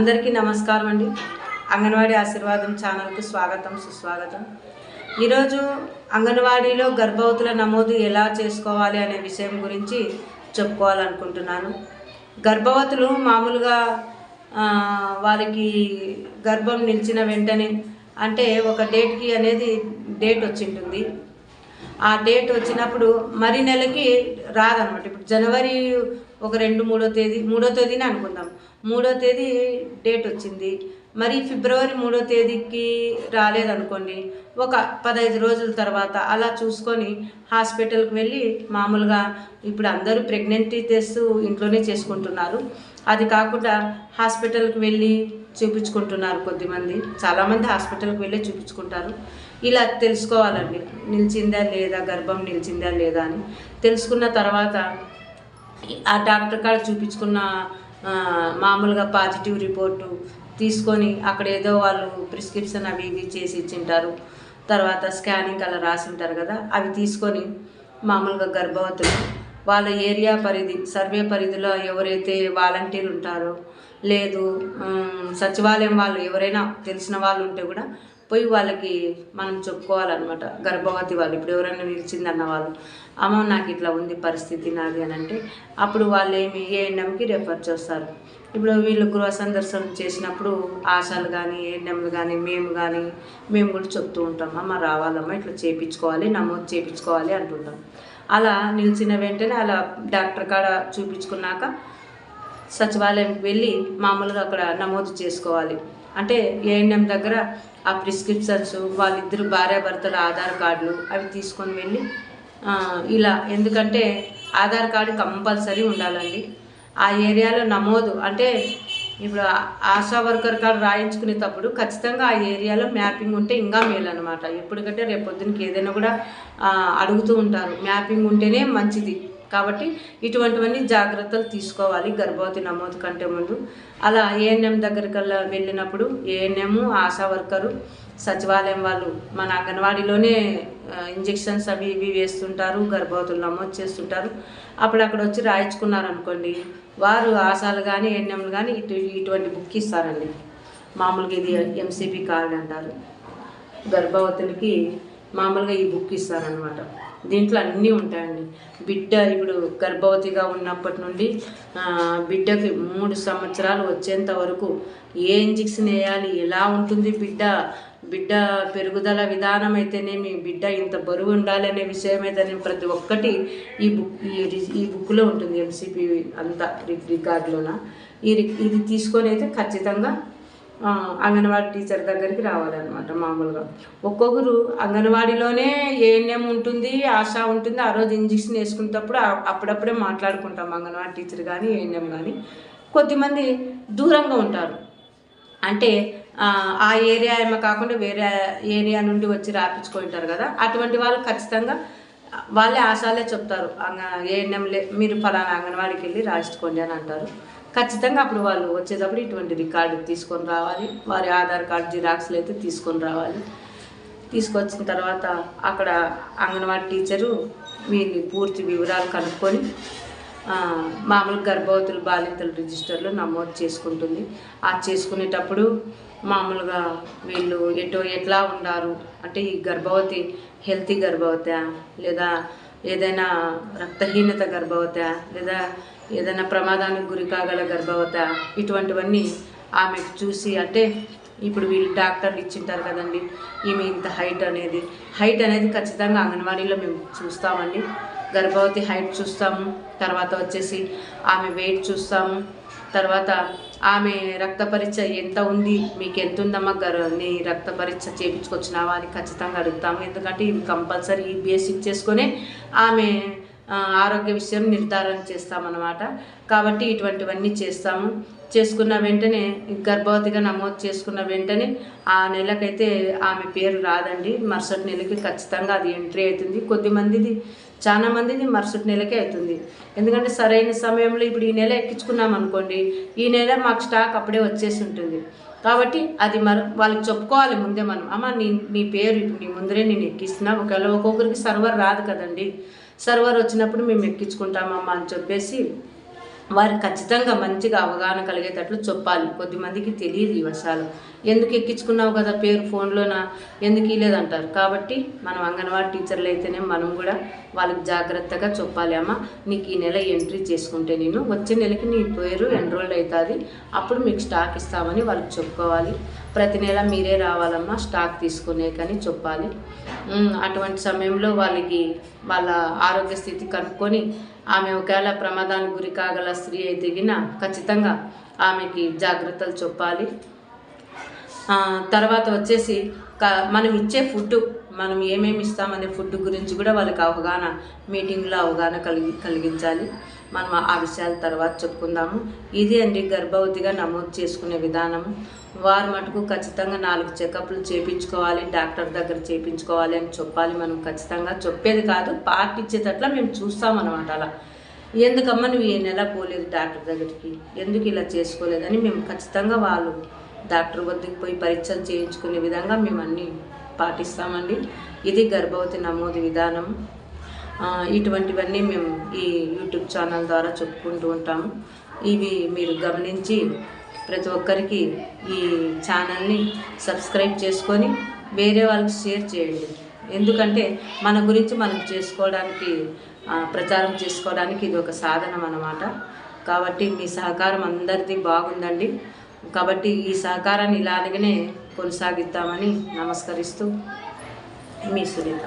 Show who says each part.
Speaker 1: అందరికీ నమస్కారం అండి. అంగన్వాడీ ఆశీర్వాదం ఛానల్కు స్వాగతం సుస్వాగతం. ఈరోజు అంగన్వాడీలో గర్భవతుల నమోదు ఎలా చేసుకోవాలి అనే విషయం గురించి చెప్పుకోవాలనుకుంటున్నాను. గర్భవతులు మామూలుగా వారికి గర్భం నిలిచిన వెంటనే అంటే ఒక డేట్కి అనేది డేట్ వచ్చింటుంది. ఆ డేట్ వచ్చినప్పుడు మరి నెలకి రాదనమాట. ఇప్పుడు జనవరి ఒక రెండు మూడో తేదీ మూడో తేదీని అనుకుందాం. మూడో తేదీ డేట్ వచ్చింది. మరి ఫిబ్రవరి మూడో తేదీకి రాలేదనుకోండి. ఒక పదహైదు రోజుల తర్వాత అలా చూసుకొని హాస్పిటల్కి వెళ్ళి మామూలుగా ఇప్పుడు అందరూ ప్రెగ్నెంటీ టెస్ట్ ఇంట్లోనే చేసుకుంటున్నారు. అది కాకుండా హాస్పిటల్కి వెళ్ళి చూపించుకుంటున్నారు కొద్దిమంది. చాలామంది హాస్పిటల్కి వెళ్ళి చూపించుకుంటారు. ఇలా తెలుసుకోవాలండి. నిలిచిందా లేదా? గర్భం నిలిచిందా లేదా అని. తెలుసుకున్న తర్వాత ఆ డాక్టర్ కాడ చూపించుకున్న మామూలుగా పాజిటివ్ రిపోర్టు తీసుకొని అక్కడ ఏదో వాళ్ళు ప్రిస్క్రిప్షన్ అవి ఇవి చేసి ఇచ్చింటారు. తర్వాత స్కానింగ్ అలా రాసి ఉంటారు కదా అవి తీసుకొని మామూలుగా గర్భవతులు వాళ్ళ ఏరియా పరిధి సర్వే పరిధిలో ఎవరైతే వాలంటీర్ ఉంటారో లేదు సచివాలయం వాళ్ళు ఎవరైనా తెలిసిన వాళ్ళు ఉంటే కూడా పోయి వాళ్ళకి మనం చెప్పుకోవాలన్నమాట. గర్భవతి వాళ్ళు ఇప్పుడు ఎవరైనా నిలిచిందన్న వాళ్ళు అమ్మ నాకు ఇట్లా ఉంది పరిస్థితి నాది అని అంటే అప్పుడు వాళ్ళు ఏమి ఏఎన్ఎంకి రెఫర్ చేస్తారు. ఇప్పుడు వీళ్ళు గృహ సందర్శనం చేసినప్పుడు ఆశాలు కానీ ఏఎన్ఎంలు కానీ మేము కానీ మేము కూడా చెప్తూ ఉంటాం. అమ్మ రావాలమ్మా ఇట్లా చేయించుకోవాలి నమోదు చేయించుకోవాలి అంటుంటాం. అలా నిలిచిన వెంటనే అలా డాక్టర్ కాడ చూపించుకున్నాక సచివాలయంకి వెళ్ళి మామూలుగా అక్కడ నమోదు చేసుకోవాలి. అంటే ఏఎన్ఎం దగ్గర ఆ ప్రిస్క్రిప్షన్స్ వాళ్ళిద్దరు భార్యాభర్తల ఆధార్ కార్డులు అవి తీసుకొని వెళ్ళి ఇలా ఎందుకంటే ఆధార్ కార్డు కంపల్సరీ ఉండాలండి. ఆ ఏరియాలో నమోదు అంటే ఇప్పుడు ఆశా వర్కర్ కార్డు రాయించుకునేటప్పుడు ఖచ్చితంగా ఆ ఏరియాలో మ్యాపింగ్ ఉంటే ఇంకా మేలు అనమాట ఎప్పటికంటే రేపు పొద్దునకి ఏదైనా కూడా అడుగుతూ ఉంటారు. మ్యాపింగ్ ఉంటేనే మంచిది. కాబట్టి ఇటువంటివన్నీ జాగ్రత్తలు తీసుకోవాలి గర్భవతి నమోదు కంటే ముందు. అలా ఏఎన్ఎం దగ్గరికల్లా వెళ్ళినప్పుడు ఏఎన్ఎం ఆశా వర్కరు సచివాలయం వాళ్ళు మన అంగన్వాడీలోనే ఇంజెక్షన్స్ అవి ఇవి వేస్తుంటారు గర్భవతులు నమోదు చేస్తుంటారు. అప్పుడు అక్కడ వచ్చి రాయించుకున్నారు అనుకోండి వారు ఆశాలు కానీ ఏఎన్ఎంలు కానీ ఇటు ఇటువంటి బుక్ ఇస్తారండి. మామూలుగా ఇది ఎంసీపీ కార్డు అంటారు. గర్భవతులకి మామూలుగా ఈ బుక్ ఇస్తారనమాట దీంట్లో అన్నీ ఉంటాయండి. బిడ్డ ఇప్పుడు గర్భవతిగా ఉన్నప్పటి నుండి బిడ్డకి మూడు సంవత్సరాలు వచ్చేంత వరకు ఏ ఇంజెక్షన్ వేయాలి ఎలా ఉంటుంది బిడ్డ? బిడ్డ పెరుగుదల విధానం అయితేనేమి బిడ్డ ఇంత బరువు ఉండాలి అనే విషయం అయితేనేమి ప్రతి ఒక్కటి ఈ బుక్ ఈ రి- ఈ బుక్లో ఉంటుంది ఎంసీపీ అంతా రి- రికార్డులోన. ఈ ఇది తీసుకొని అయితే ఖచ్చితంగా అంగన్వాడీ టీచర్ దగ్గరికి రావాలన్నమాట మామూలుగా. ఒక్కొక్కరు అంగన్వాడీలోనే ఏఎన్ఎం ఉంటుంది ఆశ ఉంటుంది ఆ రోజు ఇంజక్షన్ వేసుకునేటప్పుడు అప్పుడప్పుడే మాట్లాడుకుంటాం అంగన్వాడీ టీచర్ కానీ ఏఎన్ఎం కానీ కొద్దిమంది దూరంగా ఉంటారు. అంటే ఆ, ఆ ఏరియా ఏమో కాకుండా వేరే ఏరియా నుండి వచ్చి రాపించుకుంటారు కదా. అటువంటి వాళ్ళు ఖచ్చితంగా వాళ్ళే ఆశాలే చెప్తారు. ఏఎన్ఎంలే మీరు ఫలానా అంగన్వాడికి వెళ్ళి రాయించుకోండి అని అంటారు. ఖచ్చితంగా అప్పుడు వాళ్ళు వచ్చేటప్పుడు ఇటువంటి రికార్డు తీసుకొని రావాలి. వారి ఆధార్ కార్డు జిరాక్స్లు అయితే తీసుకొని రావాలి. తీసుకొచ్చిన తర్వాత అక్కడ అంగన్వాడీ టీచరు వీళ్ళని పూర్తి వివరాలు కనుక్కొని మామూలు గర్భవతులు బాలింతల రిజిస్టర్లో నమోదు చేసుకుంటుంది. ఆ చేసుకునేటప్పుడు మామూలుగా వీళ్ళు ఎటో ఎట్లా ఉన్నారు అంటే ఈ గర్భవతి హెల్తీ గర్భవతి లేదా ఏదైనా రక్తహీనత గర్భవతి లేదా ఏదైనా ప్రమాదానికి గురి కాగల గర్భవతి ఇటువంటివన్నీ ఆమెకు చూసి అంటే ఇప్పుడు వీళ్ళు డాక్టర్లు ఇచ్చింటారు కదండి ఈమె ఇంత హైట్ అనేది. హైట్ అనేది ఖచ్చితంగా అంగన్వాడీలో మేము చూస్తామండి. గర్భవతి హైట్ చూస్తాము తర్వాత వచ్చేసి ఆమె వెయిట్ చూస్తాము తర్వాత ఆమె రక్త పరీక్ష ఎంత ఉంది? మీకు ఎంత ఉందమ్మా గర్? నీ రక్త పరీక్ష చేయించుకొచ్చినావా అని ఖచ్చితంగా అడుగుతాము. ఎందుకంటే ఇవి కంపల్సరీ ఈ బేసిక్ చేసుకొని ఆమె ఆరోగ్య విషయం నిర్ధారణ చేస్తామన్నమాట. కాబట్టి ఇటువంటివన్నీ చేస్తాము. చేసుకున్న వెంటనే గర్భవతిగా నమోదు చేసుకున్న వెంటనే ఆ నెలకైతే ఆమె పేరు రాదండి. మరుసటి నెలకి ఖచ్చితంగా అది ఎంట్రీ అవుతుంది. కొద్దిమందిది చాలా మందిది మరుసటి నెలకే అవుతుంది. ఎందుకంటే సరైన సమయంలో ఇప్పుడు ఈ నెల ఎక్కించుకున్నాం అనుకోండి ఈ నెల మాకు స్టాక్ అప్పుడే వచ్చేసి ఉంటుంది. కాబట్టి అది మర వాళ్ళకి చెప్పుకోవాలి ముందే మనం అమ్మ నీ నీ పేరు ఇప్పుడు నీ ముందరే నేను ఎక్కిస్తున్నా ఒకవేళ ఒక్కొక్కరికి సర్వర్ రాదు కదండి సర్వర్ వచ్చినప్పుడు మేము ఎక్కించుకుంటామమ్మా అని చెప్పేసి వారికి ఖచ్చితంగా మంచిగా అవగాహన కలిగేటట్లు చెప్పాలి. కొద్దిమందికి తెలియదు ఈ వర్షాలు. ఎందుకు ఎక్కించుకున్నావు కదా పేరు ఫోన్లోన? ఎందుకు ఇలేదంటారు కాబట్టి మనం అంగన్వాడీ టీచర్లు అయితేనే మనం కూడా వాళ్ళకి జాగ్రత్తగా చెప్పాలి. అమ్మ నీకు ఈ నెల ఎంట్రీ చేసుకుంటే నేను వచ్చే నెలకి నీ పేరు ఎన్రోల్డ్ అవుతుంది. అప్పుడు మీకు స్టాక్ ఇస్తామని వాళ్ళకి చెప్పుకోవాలి. ప్రతి నెల మీరే రావాలమ్మా స్టాక్ తీసుకునే కానీ చెప్పాలి. అటువంటి సమయంలో వాళ్ళకి వాళ్ళ ఆరోగ్య స్థితి కనుక్కొని ఆమె ఒకవేళ ప్రమాదానికి గురి కాగల స్త్రీ అయితే ఖచ్చితంగా ఆమెకి జాగ్రత్తలు చెప్పాలి. తర్వాత వచ్చేసి క- మనం ఇచ్చే ఫుడ్ మనం ఏమేమి ఇస్తామనే ఫుడ్ గురించి కూడా వాళ్ళకి అవగాహన మీటింగ్లో అవగాహన కలిగి కలిగించాలి. మనం ఆ విషయాల తర్వాత చెప్పుకుందాము. ఇది అండి గర్భవతిగా నమోదు చేసుకునే విధానము వారు మటుకు ఖచ్చితంగా నాలుగు చెకప్లు చేయించుకోవాలి డాక్టర్ దగ్గర చేయించుకోవాలి అని చెప్పాలి. మనం ఖచ్చితంగా చెప్పేది కాదు పాటించేటట్ల మేము చూస్తామన్నమాట అలా. ఎందుకమ్మా నువ్వు ఈ నెల పోలేదు డాక్టర్ దగ్గరికి? ఎందుకు ఇలా చేసుకోలేదని మేము ఖచ్చితంగా వాళ్ళు డాక్టర్ వద్దకు పోయి పరీక్షలు చేయించుకునే విధంగా మేము అన్నీ పాటిస్తామండి. ఇది గర్భవతి నమోదు విధానం. ఇటువంటివన్నీ మేము ఈ యూట్యూబ్ ఛానల్ ద్వారా చెప్పుకుంటూ ఉంటాము. ఇవి మీరు గమనించి ప్రతి ఒక్కరికి ఈ ఛానల్ని సబ్స్క్రైబ్ చేసుకొని వేరే వాళ్ళకి షేర్ చేయండి. ఎందుకంటే మన గురించి మనం చేసుకోవడానికి ప్రచారం చేసుకోవడానికి ఇది ఒక సాధనం అన్నమాట. కాబట్టి మీ సహకారం అందరిది బాగుందండి. కాబట్టి ఈ సహకారాన్ని ఇలాగనే కొనసాగిద్దామని నమస్కరిస్తూ మీ సునీత.